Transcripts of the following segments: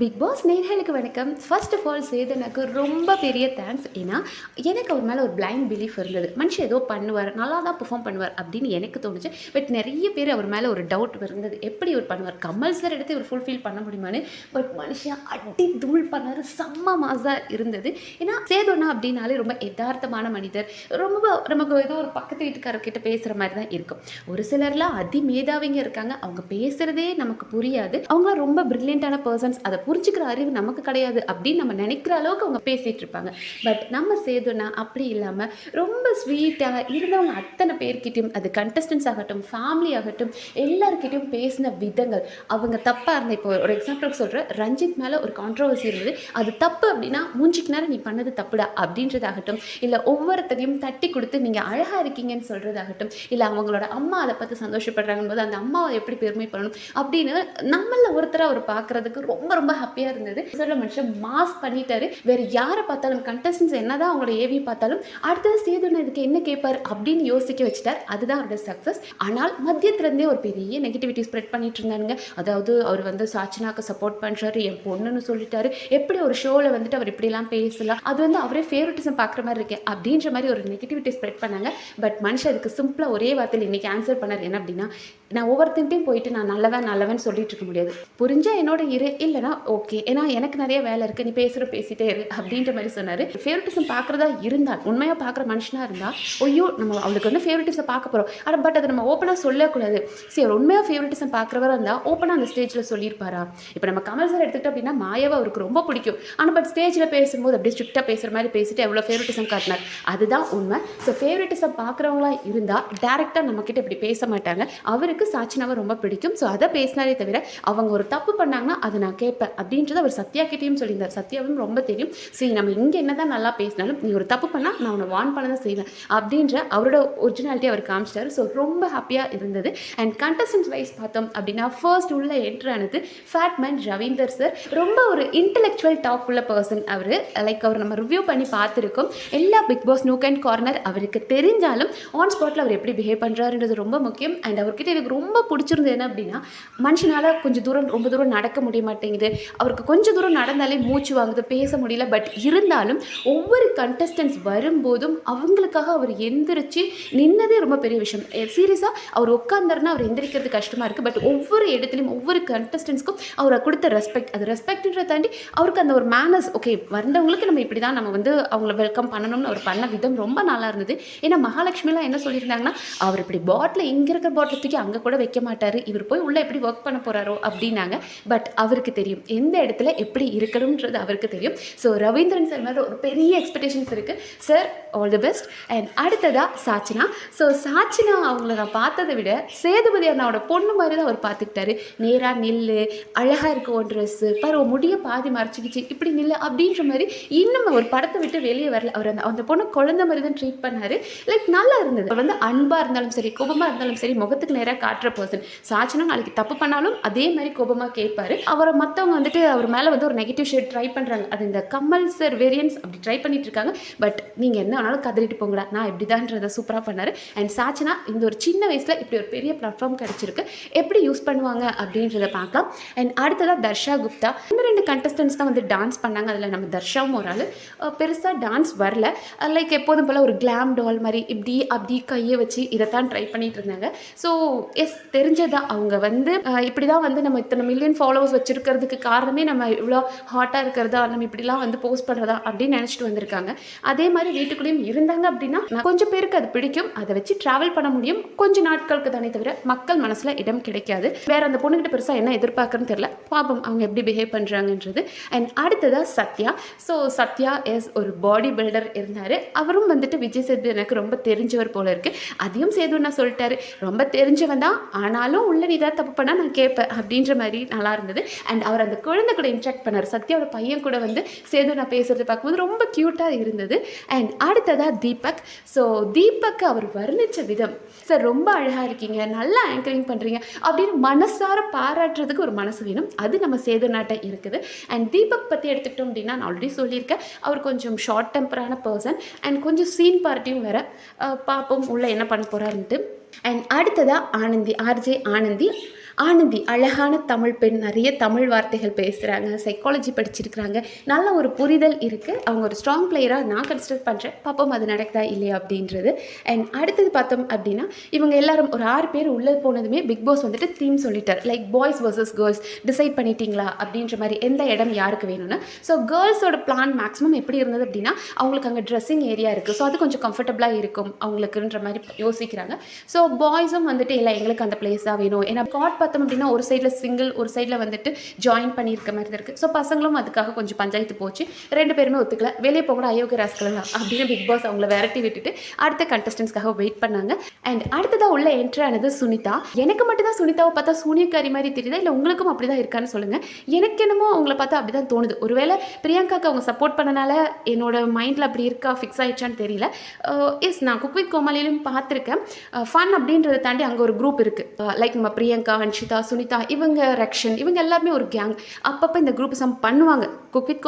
Big pass நேர்களுக்கு வணக்கம். First of all சேதனுக்கு ரொம்ப பெரிய தேங்க்ஸ் ஏன்னா எனக்கு அவர் மேலே ஒரு பிளைண்ட் பிலீஃப் இருந்தது. மனுஷன் ஏதோ பண்ணுவார் நல்லா தான் பெர்ஃபார்ம் பண்ணுவார் அப்படின்னு எனக்கு தோணுச்சு. பட் நிறைய பேர் அவர் மேலே ஒரு டவுட் இருந்தது. எப்படி இவர் பண்ணுவார்? கமல் சார் எடுத்து இவர் ஃபுல்ஃபில் பண்ண முடியுமான்னு. பட் மனுஷன் அடி தூள் பண்ணார் செம்ம மாசாக இருந்தது. ஏன்னா சேதோனா அப்படின்னாலே ரொம்ப யதார்த்தமான மனிதர். ரொம்ப நமக்கு ஏதோ ஒரு பக்கத்து வீட்டுக்காரர்கிட்ட பேசுகிற மாதிரி தான் இருக்கும். ஒரு சிலர்லாம் அதி மேதாவிங்க இருக்காங்க. அவங்க பேசுகிறதே நமக்கு புரியாது. அவங்க ரொம்ப ப்ரில்லியண்ட்டான பர்சன்ஸ் அதை புரிஞ்சுக்கிற அறிவு நமக்கு கிடையாது அப்படின்னு நம்ம நினைக்கிற அளவுக்கு அவங்க பேசிகிட்டு இருப்பாங்க. பட் நம்ம சேதுனா அப்படி இல்லாமல் ரொம்ப ஸ்வீட்டாக இருந்தவங்க அத்தனை பேர்கிட்டையும் அது கண்டஸ்டன்ஸ் ஆகட்டும் ஃபேமிலி ஆகட்டும் எல்லாருக்கிட்டையும் பேசின விதங்கள். அவங்க தப்பாக இருந்த இப்போ ஒரு எக்ஸாம்பிளுக்கு சொல்கிறேன் ரஞ்சித் மேலே ஒரு கான்ட்ரவர்சி இருந்தது. அது தப்பு அப்படின்னா மூஞ்சிக்கு நேரம் நீ பண்ணது தப்புடா அப்படின்றதாகட்டும் இல்லை ஒவ்வொருத்தரையும் தட்டி கொடுத்து நீங்கள் அழகாக இருக்கீங்கன்னு சொல்கிறதாகட்டும் இல்லை அவங்களோட அம்மா அதை பார்த்து சந்தோஷப்படுறாங்க போது அந்த அம்மாவை எப்படி பெருமை பண்ணணும் அப்படின்னு நம்மள ஒருத்தராக அவர் பார்க்கறதுக்கு ரொம்ப ரொம்ப ஹாப்பியாக இருந்தது. சொல்ல மனுஷன் மாஸ் பண்ணிட்டாரு. வேற யாரை பார்த்தாலும் கண்டஸ்டன்ஸ் என்னதான் அவங்களோட ஏவி பார்த்தாலும் அடுத்தது சேதுன இதுக்கு என்ன கேட்பார் அப்படின்னு யோசிக்க வச்சுட்டார். அதுதான் அவரோட சக்ஸஸ் ஆனால் மத்தியத்துலேருந்தே ஒரு பெரிய நெகட்டிவிட்டி ஸ்ப்ரெட் பண்ணிட்டு இருந்தாங்க அதாவது அவர் வந்து சாச்சனாக்கு சப்போர்ட் பண்ணுறாரு என் பொண்ணுன்னு சொல்லிட்டாரு. எப்படி ஒரு ஷோவில் வந்துட்டு அவர் இப்படிலாம் பேசலாம்? அது வந்து அவரே ஃபேவரட்டிசம் பார்க்குற மாதிரி இருக்கேன் அப்படின்ற மாதிரி ஒரு நெகட்டிவிட்டி ஸ்ப்ரெட் பண்ணாங்க. பட் மனுஷன் அதுக்கு சிம்பிளாக ஒரே வார்த்தையில் இன்னைக்கு ஆன்சர் பண்ணார். என்ன அப்படின்னா நான் ஒவ்வொருத்தையும் போயிட்டு நான் நல்லவன் நல்லவன் சொல்லிட்டு இருக்க முடியாது. புரிஞ்சா என்னோட இரு இல்லைனா ஓகே. ஏன்னா எனக்கு நிறைய வேலை இருக்குது நீ பேசுகிற பேசிட்டே இரு அப்படின்ற மாதிரி சொன்னார். ஃபேவரட்டிசம் பார்க்குறதா இருந்தால் உண்மையாக பார்க்குற மனுஷனாக இருந்தால் ஐயோ நம்ம அவளுக்கு வந்து ஃபேவரட்டிசம் பார்க்க போகிறோம் ஆனால் பட் அதை நம்ம ஓப்பனாக சொல்லக்கூடாது. சரி அவர் உண்மையாக ஃபேவரட்டிசம் பார்க்குறவராக இருந்தால் ஓப்பனாக அந்த ஸ்டேஜில் சொல்லியிருப்பாரா? இப்போ நம்ம கமல் சார் எடுத்துக்கிட்டோம் அப்படின்னா மாயாவை அவருக்கு ரொம்ப பிடிக்கும். ஆனால் பட் ஸ்டேஜில் பேசும்போது அப்படியே ஸ்ட்ரிக்டாக பேசுகிற மாதிரி பேசிட்டு எவ்வளோ ஃபேவரட்டிசம் காட்டினார். அதுதான் உண்மை. ஸோ ஃபேவரட்டிசம் பார்க்குறவங்களா இருந்தால் டேரெக்டாக நம்மக்கிட்ட இப்படி பேச மாட்டாங்க. அவருக்கு சாச்சினாவை ரொம்ப பிடிக்கும். ஸோ அதை பேசினாரே தவிர அவங்க ஒரு தப்பு பண்ணாங்கன்னா அதை நான் கேட்பேன். அப்படின்றத அவர் சத்யா கிட்டேயும் சொல்லியிருந்தார். சத்யாவும் ரொம்ப தெரியும். சரி நம்ம இங்கே என்ன தான் நல்லா பேசினாலும் நீ ஒரு தப்பு பண்ணால் நான் உன்னை வான் பண்ண தான் செய்வேன் அப்படின்ற அவரோட ஒரிஜினாலிட்டி அவர் காமிச்சிட்டாரு. ஸோ ரொம்ப ஹாப்பியாக இருந்தது. அண்ட் கண்டஸ்டன்ட் வைஸ் பார்த்தோம் அப்படின்னா ஃபர்ஸ்ட் உள்ள என்ட்ரு ஆனது ஃபேட்மேன் ரவீந்தர் சார் ரொம்ப ஒரு இன்டலெக்சுவல் டாப் உள்ள பர்சன் அவர். லைக் அவர் நம்ம ரிவ்யூ பண்ணி பார்த்துருக்கோம். எல்லா Bigg Boss nook and corner அவருக்கு தெரிஞ்சாலும் ஆன் ஸ்பாட்டில் அவர் எப்படி பிஹேவ் பண்ணுறாருன்றது ரொம்ப முக்கியம். அண்ட் அவர்கிட்ட எனக்கு ரொம்ப பிடிச்சிருந்தது என்ன அப்படின்னா மனுஷனால் கொஞ்சம் தூரம் ரொம்ப தூரம் நடக்க முடிய மாட்டேங்குது. அவருக்கு கொஞ்சம் தூரம் நடந்தாலே மூச்சு வாங்குது பேச முடியல. பட் இருந்தாலும் ஒவ்வொரு கண்டஸ்டன்ஸ் வரும்போதும் அவங்களுக்காக அவர் எந்திரிச்சு நின்னதே ரொம்ப பெரிய விஷயம். சீரியஸாக அவர் உட்காந்தாருன்னா அவர் எந்திரிக்கிறது கஷ்டமாக இருக்குது பட் ஒவ்வொரு இடத்துலையும் ஒவ்வொரு கண்டஸ்டன்ஸ்க்கும் அவரை கொடுத்த ரெஸ்பெக்ட் அது ரெஸ்பெக்ட்ன்றதை தாண்டி அவருக்கு அந்த ஒரு மேனர்ஸ் ஓகே வந்தவங்களுக்கு நம்ம இப்படி தான் நம்ம வந்து அவங்கள வெல்கம் பண்ணணும்னு அவர் பண்ண விதம் ரொம்ப நல்லா இருந்தது. ஏன்னா மகாலட்சுமிலாம் என்ன சொல்லியிருந்தாங்கன்னா அவர் இப்படி பாட்டில் இங்கே இருக்கிற பாட்டில் தூக்கி அங்கே கூட வைக்க மாட்டார். இவர் போய் உள்ளே எப்படி ஒர்க் பண்ண போகிறாரோ அப்படின்னாங்க. பட் அவருக்கு தெரியும். எந்த இடத்துல எப்படி இருக்கணுன்றது அவருக்கு தெரியும். ஸோ ரவீந்திரன் சார் மேலே ஒரு பெரிய எக்ஸ்பெக்டேஷன்ஸ் இருக்குது sir all the best and அடுத்ததாக சாச்சினா. ஸோ சாச்சினா அவங்கள நான் பார்த்ததை விட சேதுபதி அண்ணாவோட பொண்ணு மாதிரி தான் அவர் பார்த்துக்கிட்டாரு. நேராக நில்லு அழகாக இருக்கும் ஒரு ட்ரெஸ்ஸு பரவ முடிய பாதி மறைச்சிக்கிச்சு. இப்படி நில்லு அப்படின்ற மாதிரி இன்னும் ஒரு படத்தை விட்டு வெளியே வரல. அவர் அந்த அந்த பொண்ணு குழந்த மாதிரி தான் ட்ரீட் பண்ணார். லைக் நல்லா இருந்தது. அவர் வந்து அன்பாக இருந்தாலும் சரி கோபமாக இருந்தாலும் சரி முகத்துக்கு நேராக காட்டுற பர்சன் சாச்சினா நாளைக்கு தப்பு பண்ணாலும் அதே மாதிரி கோபமாக கேட்பாரு. அவரை மற்றவங்க வந்துட்டு அவர் மேலே வந்து ஒரு நெகட்டிவ் ஷேட் ட்ரை பண்ணுறாங்க அது இந்த கமல் சார் வேரியன்ஸ் அப்படி ட்ரை பண்ணிட்டு இருக்காங்க. பட் நீங்கள் என்ன வேணாலும் கதறிட்டு போங்களா நான் இப்படி தான்றதை சூப்பராக பண்ணார். அண்ட் சாச்சனா இந்த ஒரு சின்ன வயசில் இப்படி ஒரு பெரிய பிளாட்ஃபார்ம் கிடச்சிருக்கு. எப்படி யூஸ் பண்ணுவாங்க அப்படின்றத பார்க்கலாம். அண்ட் அடுத்ததாக தர்ஷா குப்தா. இந்த ரெண்டு கண்டஸ்டன்ஸ் தான் வந்து டான்ஸ் பண்ணாங்க. அதில் நம்ம தர்ஷாவும் ஒரு ஆள். பெருசாக டான்ஸ் வரல. லைக் எப்போதும் போல் ஒரு கிளாம் டால் மாதிரி இப்படி அப்படி கையை வச்சு இதைத்தான் ட்ரை பண்ணிட்டு இருந்தாங்க. ஸோ எஸ் தெரிஞ்சதா. அவங்க வந்து இப்படி தான் வந்து நம்ம இத்தனை மில்லியன் ஃபாலோவர்ஸ் வச்சுருக்கிறதுக்கு காரணமே நம்ம இவ்வளோ ஹாட்டாக இருக்கிறதா நம்ம இப்படிலாம் வந்து போஸ்ட் பண்ணுறதா அப்படின்னு நினச்சிட்டு வந்திருக்காங்க. அதே மாதிரி வீட்டுக்குள்ளேயும் இருந்தாங்க அப்படின்னா நான் கொஞ்சம் பேருக்கு அது பிடிக்கும். அதை வச்சு ட்ராவல் பண்ண முடியும். கொஞ்சம் நாட்களுக்கு தானே தவிர மக்கள் மனசில் இடம் கிடைக்காது. வேற அந்த பொண்ணுகிட்ட பெருசாக என்ன எதிர்பார்க்குறன்னு தெரியல. பாபம் அவங்க எப்படி பிஹேவ் பண்ணுறாங்கன்றது அண்ட் அடுத்ததாக சத்யா. ஸோ சத்யா எஸ் ஒரு பாடி பில்டர் இருந்தார். அவரும் வந்துட்டு விஜய் சேது எனக்கு ரொம்ப தெரிஞ்சவர் போல இருக்குது அதையும் சேது நான் சொல்லிட்டாரு. ரொம்ப தெரிஞ்சவன் தான். ஆனாலும் உள்ள நீ ஏதாவது தப்பு பண்ணால் நான் கேட்பேன் அப்படின்ற மாதிரி நல்லா இருந்தது. அண்ட் அவர் அந்த குழந்தை கூட இன்ட்ராக்ட் பண்ணார். சத்யாவோட பையன் கூட வந்து சேர்ந்து நான் பேசுறது பார்க்கும்போது ரொம்ப க்யூட்டாக இருந்தது. அண்ட் அடுத்ததாக தீபக். ஸோ தீபக் அவர் வர்ணித்த விதம் சார் ரொம்ப அழகாக இருக்கீங்க. நல்லா ஆங்கரிங் பண்ணுறீங்க அப்படின்னு மனசார பாராட்டுறதுக்கு ஒரு மனசு வேணும். அது நம்ம சேது நாட்டை இருக்குது. அண்ட் தீபக் பற்றி எடுத்துக்கிட்டோம் அப்படின்னா நான் ஆல்ரெடி சொல்லியிருக்கேன். அவர் கொஞ்சம் ஷார்ட் டெம்பரான பர்சன் அண்ட் கொஞ்சம் சீன் பார்ட்டியும் வேற. பார்ப்போம் உள்ள என்ன பண்ண போகிறாருன்ட்டு அண்ட் அடுத்ததாக ஆனந்தி ஆர்ஜே ஆனந்தி. ஆனந்தி அழகான தமிழ் பெண் நிறைய தமிழ் வார்த்தைகள் பேசுகிறாங்க சைக்காலஜி படிச்சிருக்கிறாங்க. நல்ல ஒரு புரிதல் இருக்குது அவங்க ஒரு ஸ்ட்ராங் பிளேயராக நான் கன்சிடர் பண்ணுறேன் பார்ப்போம் அது நடக்குதா இல்லையா அப்படின்றது. அண்ட் அடுத்தது பார்த்தோம் அப்படின்னா இவங்க எல்லாரும் ஒரு ஆறு பேர் உள்ளே போனதுமே பிக் பாஸ் வந்துட்டு தீம் சொல்லிட்டார். Like boys versus girls decide பண்ணிட்டீங்களா அப்படின்ற மாதிரி எந்த இடம் யாருக்கு வேணும்னு. ஸோ கேர்ள்ஸோட பிளான் மேக்ஸிமம் எப்படி இருந்தது அப்படின்னா அவங்களுக்கு அங்கே ட்ரெஸ்ஸிங் ஏரியா இருக்குது ஸோ அது கொஞ்சம் கம்ஃபர்டபுளாக இருக்கும் அவங்களுக்குன்ற மாதிரி யோசிக்கிறாங்க. ஸோ பாய்ஸும் வந்துட்டு இல்லை எங்களுக்கு அந்த பிளேஸ் தான் வேணும். ஏன்னா காட் பார்த்தோம் அப்படின்னா ஒரு சைடில் சிங்கிள் ஒரு சைடில் வந்துட்டு ஜாயின் பண்ணியிருக்க மாதிரி தான் இருக்குது ஸோ பசங்களும் அதுக்காக கொஞ்சம் பஞ்சாயத்து போச்சு. ரெண்டு பேருமே ஒத்துக்கல. வெளியே போகக்கூட அயோக்கிய ராஸ்கல் தான் அப்படின்னு பிக் பாஸ் அவங்கள விரட்டி விட்டுட்டு அடுத்த கண்டஸ்டன்ஸ்க்காக வெயிட் பண்ணாங்க. அண்ட் அடுத்ததாக உள்ள என்ட்ரி ஆனது சுனிதா. எனக்கு மட்டும் தான் சுனிதாவை பார்த்தா சூனியக்காரி மாதிரி தெரியுதா? இல்லை உங்களுக்கும் அப்படி தான் இருக்கான்னு சொல்லுங்கள் எனக்கு என்னமோ அவங்கள பார்த்தா அப்படி தான் தோணுது. ஒருவேளை பிரியங்காக்கு அவங்க சப்போர்ட் பண்ணனால என்னோட மைண்டில் அப்படி இருக்கா ஃபிக்ஸ் ஆயிடுச்சான்னு தெரியல. Uh, எஸ் நான் குக் வித் கோமாளியிலும் பார்த்துருக்கேன். ஃபன் uh, அப்படின்றத தாண்டி அங்கே ஒரு குரூப் இருக்குது லைக் நம்ம பிரியங்கா அன்ஷிதா சுனிதா இவங்க ரக்ஷன் இவங்க எல்லாருமே ஒரு கேங் அப்பப்போ இந்த குரூப் சம் பண்ணுவாங்க. குக் வித்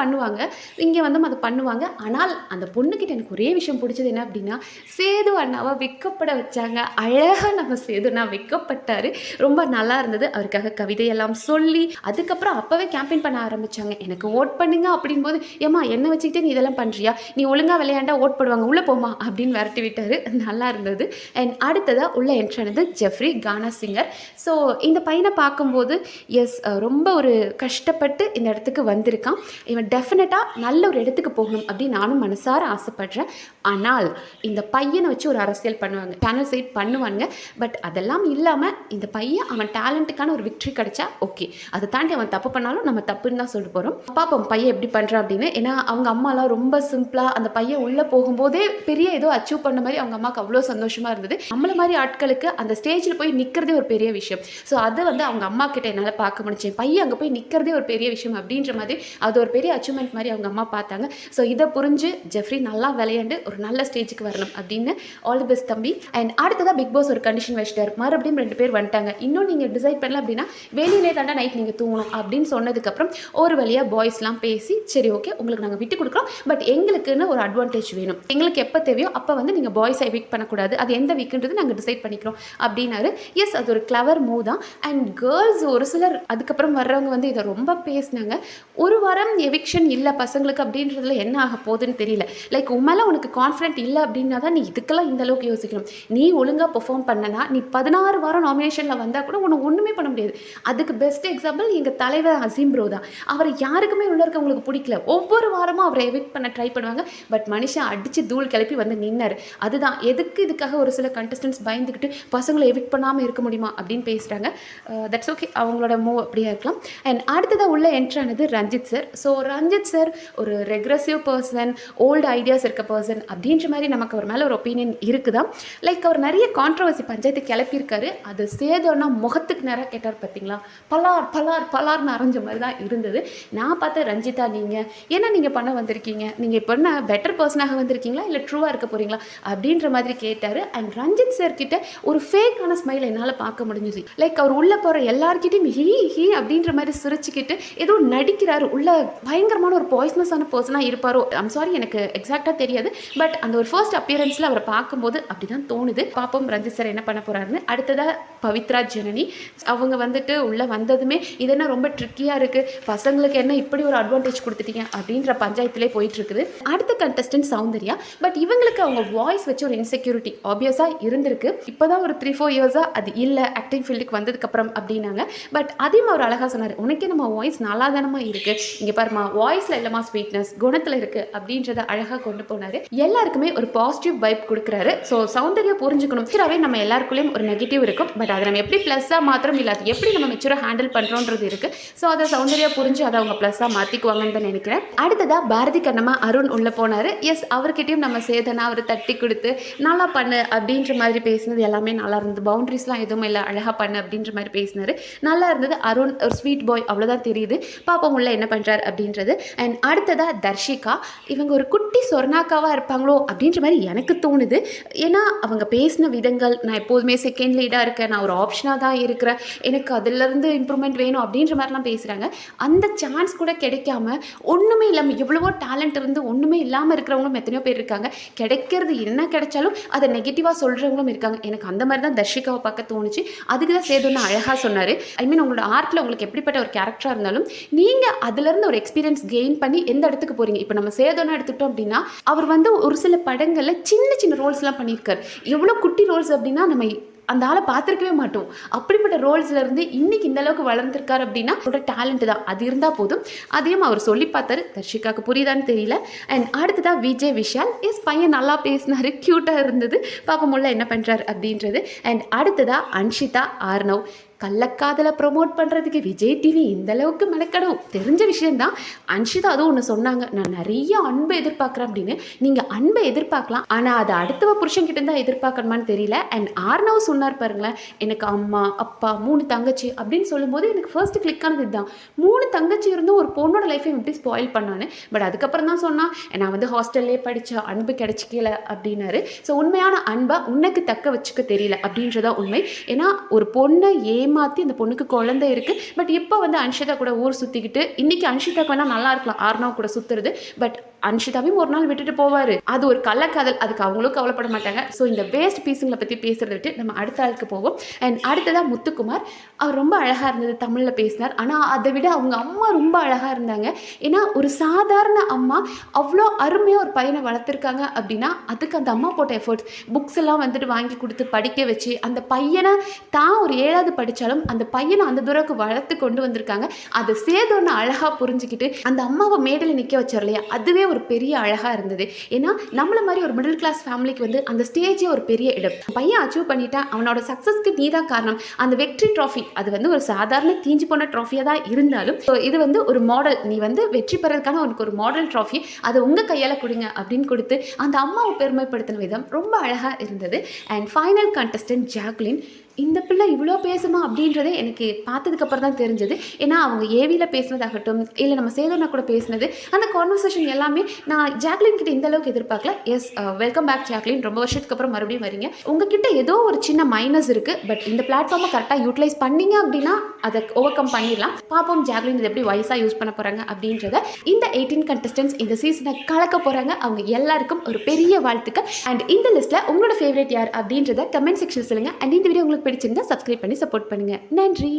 பண்ணுவாங்க. இங்கே வந்து அதை பண்ணுவாங்க. ஆனால் அந்த பொண்ணுக்கிட்ட எனக்கு ஒரே விஷயம் பிடிச்சது என்ன அப்படின்னா சேது அண்ணாவை வெக்கப்பட வச்சாங்க. அழகாக நம்ம சேதுண்ணா வெக்கப்பட்டார். ரொம்ப நல்லா இருந்தது. அவருக்காக கவிதையெல்லாம் சொல்லி அதுக்கப்புறம் அப்போவே கேம்பெயின் பண்ண ஆரம்பித்தாங்க எனக்கு ஓட் பண்ணுங்க அப்படின்போது ஏமா என்ன வச்சுக்கிட்டே நீ இதெல்லாம் பண்ணுறியா நீ ஒழுங்காக விளையாண்டா ஓட் போடுவாங்க. உள்ளே போமா அப்படின்னு விரட்டி விட்டார். நல்லா இருந்தது. அண்ட் அடுத்ததாக உள்ள என்ட்ரானது ஜெஃப்ரி கானா சிங்கர் ஸோ இந்த பையனை பார்க்கும்போது எஸ் ரொம்ப ஒரு கஷ்டப்பட்டு இந்த இடத்துக்கு வந்து இருக்கான். இவன் டெஃபினட்டாக நல்ல ஒரு இடத்துக்கு போகணும் அப்படின்னு நானும் மனசார ஆசைப்படுறேன். ஆனால் இந்த பையனை வச்சு ஒரு அரசியல் பண்ணுவாங்க சேனல் சைட் பண்ணுவாங்க பட் அதெல்லாம் இல்லாமல் இந்த பையன் அவன் டேலண்ட்டுக்கான ஒரு விக்ட்ரி கிடைச்சா ஓகே அதை தாண்டி அவன் தப்பு பண்ணாலும் நம்ம தப்புன்னு தான் சொல்லிட்டு போகிறோம் பாப்போம் பையன் எப்படி பண்ணுறான் அப்படின்னு? ஏன்னா அவங்க அம்மாலாம் ரொம்ப சிம்பிளாக அந்த பையன் உள்ளே போகும்போதே பெரிய ஏதோ அச்சீவ் பண்ண மாதிரி அவங்க அம்மாவுக்கு அவ்வளோ சந்தோஷமாக இருந்தது. நம்மள மாதிரி ஆட்களுக்கு அந்த ஸ்டேஜில் போய் நிற்கிறதே ஒரு பெரிய விஷயம். ஸோ அது வந்து அவங்க அம்மா கிட்ட என்னால் பார்க்க முடிச்சேன் பையன் அங்கே போய் நிற்கிறதே ஒரு பெரிய விஷயம் அப்படின்ற மாதிரி அது ஒரு பெரிய அச்சீவ்மெண்ட் மாதிரி அவங்க அம்மா பார்த்தாங்க. ஸோ இதை புரிஞ்சு ஜெஃப்ரி நல்லா விளையாண்டு ஒரு நல்ல ஸ்டேஜுக்கு வரணும் அப்படின்னு ஆல் தி பெஸ்ட் தம்பி. அண்ட் அடுத்ததாக பிக் பாஸ் ஒரு கண்டிஷன் வச்சுட்டார். மறுபடியும் ரெண்டு பேர் வந்துட்டாங்க. இன்னும் நீங்கள் டிசைட் பண்ணல அப்படின்னா வெளியிலே தாண்டா நைட் நீங்கள் தூங்கணும் அப்படின்னு சொன்னதுக்கப்புறம் ஒரு வழியாக பாய்ஸ்லாம் பேசி சரி ஓகே உங்களுக்கு நாங்கள் விட்டு கொடுக்குறோம். பட் எங்களுக்குன்னு ஒரு அட்வான்டேஜ் வேணும். எங்களுக்கு எப்போ தேவையோ அப்போ வந்து நீங்கள் பாய்ஸை வீக் பண்ணக்கூடாது. அது எந்த வீக்குன்றது நாங்கள் டிசைட் பண்ணிக்கிறோம் அப்படின்னாரு. எஸ் அது ஒரு கிளவர் மூவ் தான். அண்ட் கேர்ள்ஸ் ஒரு சிலர் அதுக்கப்புறம் வர்றவங்க வந்து இதை ரொம்ப பேசினாங்க. ஒரு ஒரு வாரம் எவிக்ஷன் இல்லை பசங்களுக்கு அப்படின்றதுல என்ன ஆக போகுதுன்னு தெரியல. லைக் உண்மையில உனக்கு கான்ஃபிடென்ட் இல்லை அப்படின்னா தான் நீ இதுக்கெல்லாம் இந்த அளவுக்கு யோசிக்கணும். நீ ஒழுங்காக பெர்ஃபார்ம் பண்ணனா நீ பதினாறு வாரம் நாமினேஷனில் வந்தால் கூட உனக்கு ஒன்றுமே பண்ண முடியாது. அதுக்கு பெஸ்ட் எக்ஸாம்பிள் எங்கள் தலைவர் அசீம் ப்ரோ தான். அவர் யாருக்குமே உள்ள இருக்கவங்களுக்கு பிடிக்கல. ஒவ்வொரு வாரமும் அவரை எவிக் பண்ண ட்ரை பண்ணுவாங்க. பட் மனுஷன் அடித்து தூள் கிளப்பி வந்து நின்னார். அதுதான். எதுக்கு இதுக்காக ஒரு சில கண்டஸ்டன்ஸ் பயந்துக்கிட்டு பசங்களை எவிக் பண்ணாமல் இருக்க முடியுமா அப்படின்னு பேசுகிறாங்க தட்ஸ் uh, ஓகே அவங்களோட மூவ் அப்படியே இருக்கலாம். அண்ட் அடுத்ததாக உள்ள என்ட்ரானது Ranjith. Ranjith sir so Ranjith sir ஒரு ரெக்ரெசிவ் பர்சன் ஓல்டு ஐடியாஸ் இருக்க பர்சன் அப்படின்ற மாதிரி நமக்கு அவர் மேலே ஒரு ஒப்பீனியன் இருக்குதான் லைக் அவர் நிறைய கான்ட்ரவர்சி பஞ்சாயத்து கிளப்பியிருக்காரு. அது சேதம்னா முகத்துக்கு நேராக கேட்டார் பார்த்தீங்களா பலார் பலார் பலார்னு அரைஞ்ச மாதிரி தான் இருந்தது. நான் பார்த்தேன் ரஞ்சிதா நீங்கள் என்ன நீங்கள் பண்ண வந்திருக்கீங்க? நீங்கள் இப்போ என்ன பெட்டர் பர்சனாக வந்திருக்கீங்களா? இல்லை ட்ரூவாக இருக்க போகிறீங்களா அப்படின்ற மாதிரி கேட்டார். அண்ட் ரஞ்சித் சார் கிட்ட ஒரு ஃபேக்கான ஸ்மைல் என்னால் பார்க்க முடிஞ்சுது. லைக் அவர் உள்ளே போகிற எல்லார்கிட்டையும் ஹீ ஹீ அப்படின்ற மாதிரி சிரிச்சுக்கிட்டு ஏதோ நடிக்கிறார் உள்ள பயங்கரமான ஒரு பாய்ஸ்னஸான பர்சனாக இருப்பாரோ? ஐம் சாரி எனக்கு எக்ஸாக்டாக தெரியாது. பட் அந்த ஒரு ஃபர்ஸ்ட் அப்பியரன்ஸில் அவரை பார்க்கும்போது அப்படி தான் தோணுது. பாப்போம் ரஞ்சித் சார் என்ன பண்ண போகிறாருன்னு அடுத்ததாக பவித்ரா ஜனனி. அவங்க வந்துட்டு உள்ளே வந்ததுமே இது என்ன ரொம்ப ட்ரிக்கியாக இருக்குது பசங்களுக்கு என்ன இப்படி ஒரு அட்வான்டேஜ் கொடுத்துட்டீங்க? அப்படின்ற பஞ்சாயத்திலே போயிட்டுருக்குது அடுத்த கண்டஸ்டன்ட் சௌந்தர்யா. பட் இவங்களுக்கு அவங்க வாய்ஸ் வச்சு ஒரு இன்செக்யூரிட்டி ஆப்வியஸாக இருந்திருக்கு. இப்போ தான் ஒரு த்ரீ ஃபோர் இயர்ஸாக அது இல்லை ஆக்டிங் ஃபீல்டுக்கு வந்ததுக்கப்புறம் அப்படின்னாங்க. பட் அதையும் அவர் அழகாக சொன்னார். உனக்கே நம்ம வாய்ஸ் நல்லா இருக்குது இருக்குது இங்கே பாருமா வாய்ஸில் இல்லைம்மா ஸ்வீட்னஸ் குணத்தில் இருக்குது அப்படின்றத அழகாக கொண்டு போனார். எல்லாருக்குமே ஒரு பாசிட்டிவ் வைப் கொடுக்குறாரு. ஸோ சௌந்தர்யா புரிஞ்சுக்கணும். மெச்சூராகவே நம்ம எல்லாருக்குள்ளேயும் ஒரு நெகட்டிவ் இருக்கும். பட் அதை நம்ம எப்படி ப்ளஸ்ஸாக மாத்திரம் இல்லை அது எப்படி நம்ம மெச்சூராக ஹேண்டில் பண்ணுறோன்றது இருக்குது ஸோ அதை சௌந்தர்யா புரிஞ்சு அதை அவங்க ப்ளஸ்ஸாக மாற்றிக்குவாங்கன்னு தான் நினைக்கிறேன். அடுத்ததாக பாரதி கண்ணம்மா அருண் உள்ளே போனார். எஸ் அவர்கிட்டயும் நம்ம சேதனா அவர் தட்டி கொடுத்து நல்லா பண்ணு அப்படின்ற மாதிரி பேசினது எல்லாமே நல்லா இருந்தது. பவுண்ட்ரிஸ்லாம் எதுவும் இல்லை அழகாக பண்ணு அப்படின்ற மாதிரி பேசினார். நல்லா இருந்தது. அருண் ஒரு ஸ்வீட் பாய் அவ்வளோதான் தெரியுது. பாப்போம் உள்ள என்ன என்ன பண்ணுறாரு அப்படின்றது. அண்ட் அடுத்ததாக தர்ஷிகா இவங்க ஒரு குட்டி சொர்ணாக்காவாக இருப்பாங்களோ அப்படின்ற மாதிரி எனக்கு தோணுது. ஏன்னா அவங்க பேசின விதங்கள் நான் எப்போதுமே செகண்ட் லீடாக இருக்கேன் நான் ஒரு ஆப்ஷனாக தான் இருக்கிறேன் எனக்கு அதுலேருந்து இம்ப்ரூவ்மெண்ட் வேணும் அப்படின்ற மாதிரிலாம் பேசுகிறாங்க அந்த சான்ஸ் கூட கிடைக்காம ஒன்றுமே இல்லாமல் எவ்வளவோ டேலண்ட் இருந்து ஒன்றுமே இல்லாமல் இருக்கிறவங்களும் எத்தனையோ பேர் இருக்காங்க. கிடைக்கிறது என்ன கிடைச்சாலும் அதை நெகட்டிவாக சொல்கிறவங்களும் இருக்காங்க. எனக்கு அந்த மாதிரி தான் தர்ஷிகாவை பார்க்க தோணுச்சு. அதுக்கு அதுக்கு தான் சேதுன்னு அழகாக சொன்னார். ஐ மீன் உங்களோட ஆர்ட்டில் உங்களுக்கு எப்படிப்பட்ட ஒரு கேரக்டராக இருந்தாலும் நீங்கள் அதுலேருந்து ஒரு எக்ஸ்பீரியன்ஸ் கெயின் பண்ணி எந்த இடத்துக்கு போகிறீங்க இப்போ நம்ம சேதோனா எடுத்துட்டோம் அப்படின்னா அவர் வந்து ஒரு சில படங்களில் சின்ன சின்ன ரோல்ஸ்லாம் பண்ணியிருக்காரு. எவ்வளோ குட்டி ரோல்ஸ் அப்படின்னா நம்ம அந்த ஆளை பார்த்துருக்கவே மாட்டோம். அப்படிப்பட்ட ரோல்ஸ்ல இருந்து இன்னைக்கு இந்த அளவுக்கு வளர்ந்துருக்காரு அப்படின்னா அவரோட டேலண்ட் தான். அது இருந்தால் போதும். அதையும் அவர் சொல்லி பார்த்தாரு. தர்ஷிகாவுக்கு புரியுதான்னு தெரியல. அண்ட் அடுத்ததா விஜய் விஷால். எஸ் பையன் நல்லா பேசினாரு. க்யூட்டாக இருந்தது. பாப்பமுள்ள என்ன பண்ணுறாரு அப்படின்றது. அண்ட் அடுத்ததா அன்ஷிதா ஆர்னவ். கள்ளக்காதலை ப்ரொமோட் பண்ணுறதுக்கு விஜய் டிவி இந்த அளவுக்கு மெனக்கடும். தெரிஞ்ச விஷயம்தான். அன்ஷிதா அதுவும் ஒன்று சொன்னாங்க. நான் நிறைய அன்பை எதிர்பார்க்குறேன் அப்படின்னு. நீங்கள் அன்பை எதிர்பார்க்கலாம். ஆனால் அதை அடுத்தவ புருஷன்கிட்ட தான் எதிர்பார்க்கணுமான்னு தெரியல. அண்ட் ஆர்னவ் சொன்னார் பாருங்களேன் எனக்கு அம்மா அப்பா மூணு தங்கச்சி அப்படின்னு சொல்லும்போது எனக்கு ஃபர்ஸ்ட் கிளிக் ஆனது இதுதான். மூணு தங்கச்சி இருந்தும் ஒரு பொண்ணோட லைஃப்பை எப்படி ஸ்பாயில் பண்ணான்னு. பட் அதுக்கப்புறம் தான் சொன்னான் நான் வந்து ஹாஸ்டல்லே படித்த அன்பு கிடைச்சிக்கல அப்படின்னாரு. ஸோ உண்மையான அன்பை உன்னைக்கு தக்க வச்சுக்க தெரியல அப்படின்றதான் உண்மை. ஏன்னா ஒரு பொண்ணை ஏமாற்றி அந்த பொண்ணுக்கு குழந்தை இருக்குது பட் இப்போ வந்து அன்ஷிதா கூட ஊர் சுற்றிக்கிட்டு இன்னைக்கு அன்ஷிதாக்கு வேணால் நல்லா இருக்கலாம். ஆர்னவ் கூட சுற்றுறது பட் அன்ஷிதாவையும் ஒரு நாள் விட்டுட்டு போவார். அது ஒரு கள்ளக்காதல். அதுக்கு அவங்களும் கவலைப்பட மாட்டாங்க. ஸோ இந்த வேஸ்ட் பீஸுங்களை பற்றி பேசுகிறத விட்டு நம்ம அடுத்த ஆளுக்கு போவோம். அண்ட் அடுத்ததாக முத்துக்குமார். அவர் ரொம்ப அழகாக இருந்தது தமிழில் பேசினார். ஆனால் அதை விட அவங்க அம்மா ரொம்ப அழகாக இருந்தாங்க. ஏன்னா ஒரு சாதாரண அம்மா அவ்வளோ அருமையாக ஒரு பையனை வளர்த்துருக்காங்க அப்படின்னா அதுக்கு அந்த அம்மா போட்ட எஃபர்ட்ஸ் புக்ஸ் எல்லாம் வந்துட்டு வாங்கி கொடுத்து படிக்க வச்சு அந்த பையனை தான் ஒரு ஏழாவது படித்தாலும் அந்த பையனை அந்த தூரக்கு வளர்த்து கொண்டு வந்திருக்காங்க. அதை சேதோன்னு அழகாக புரிஞ்சுக்கிட்டு அந்த அம்மாவை மேடையில் நிற்க வச்சார் இல்லையா? அதுவே ஒரு பெரிய அழகாக இருந்தது. ஏன்னா நம்மளை மாதிரி ஒரு மிடில் கிளாஸ் ஃபேமிலிக்கு வந்து அந்த ஸ்டேஜே ஒரு பெரிய இடம். பையன் அச்சீவ் பண்ணிட்டான் அவனோட சக்ஸஸ்க்கு நீ தான் காரணம். அந்த வெற்றி ட்ராஃபி அது வந்து ஒரு சாதாரண தீஞ்சு போன ட்ராஃபியாக தான் இருந்தாலும் ஸோ இது வந்து ஒரு மாடல் நீ வந்து வெற்றி பெறதுக்கான உனக்கு ஒரு மாடல் ட்ராஃபி அதை உங்கள் கையால் கொடுங்க அப்படின்னு கொடுத்து அந்த அம்மாவை பெருமைப்படுத்தின விதம் ரொம்ப அழகாக இருந்தது. அண்ட் ஃபைனல் கண்டஸ்டன்ட் ஜாக்லின் இந்த பிள்ளை இவ்வளோ பேசுமா அப்படின்றதே எனக்கு பார்த்ததுக்கப்புறம் தான் தெரிஞ்சது. ஏன்னா அவங்க ஏவியில் பேசினதாகட்டும் இல்லை நம்ம சேதனா கூட பேசினது அந்த கான்வர்சேஷன் எல்லாமே நான் ஜாக்லின் கிட்ட இந்த அளவுக்கு எதிர்பார்க்கல. Yes welcome back Jacqueline. ரொம்ப வருஷத்துக்கு அப்புறம் மறுபடியும் வரீங்க. உங்ககிட்ட ஏதோ ஒரு சின்ன மைனஸ் இருக்குது பட் இந்த பிளாட்ஃபார்மை கரெக்டாக யூட்டிலைஸ் பண்ணீங்க அப்படின்னா அதை ஓவர் கம் பண்ணிடலாம். பார்ப்போம் ஜாக்லின் இது எப்படி வயசாக யூஸ் பண்ண போகிறாங்க அப்படின்றத. இந்த எயிட்டீன் கண்டஸ்டன்ஸ் இந்த சீசனை கலக்க போகிறாங்க அவங்க எல்லாருக்கும் ஒரு பெரிய வாழ்த்துக்கள். அண்ட் இந்த லிஸ்ட்டில் உங்களோட ஃபேவரட் யார் அப்படின்றத கமெண்ட் செக்ஷன் சொல்லுங்கள் அண்ட் இந்த வீடியோ உங்களுக்கு உங்களுக்கு பிடிச்சிருந்தா சப்ஸ்கிரைப் பண்ணி சப்போர்ட் பண்ணுங்கள் நன்றி.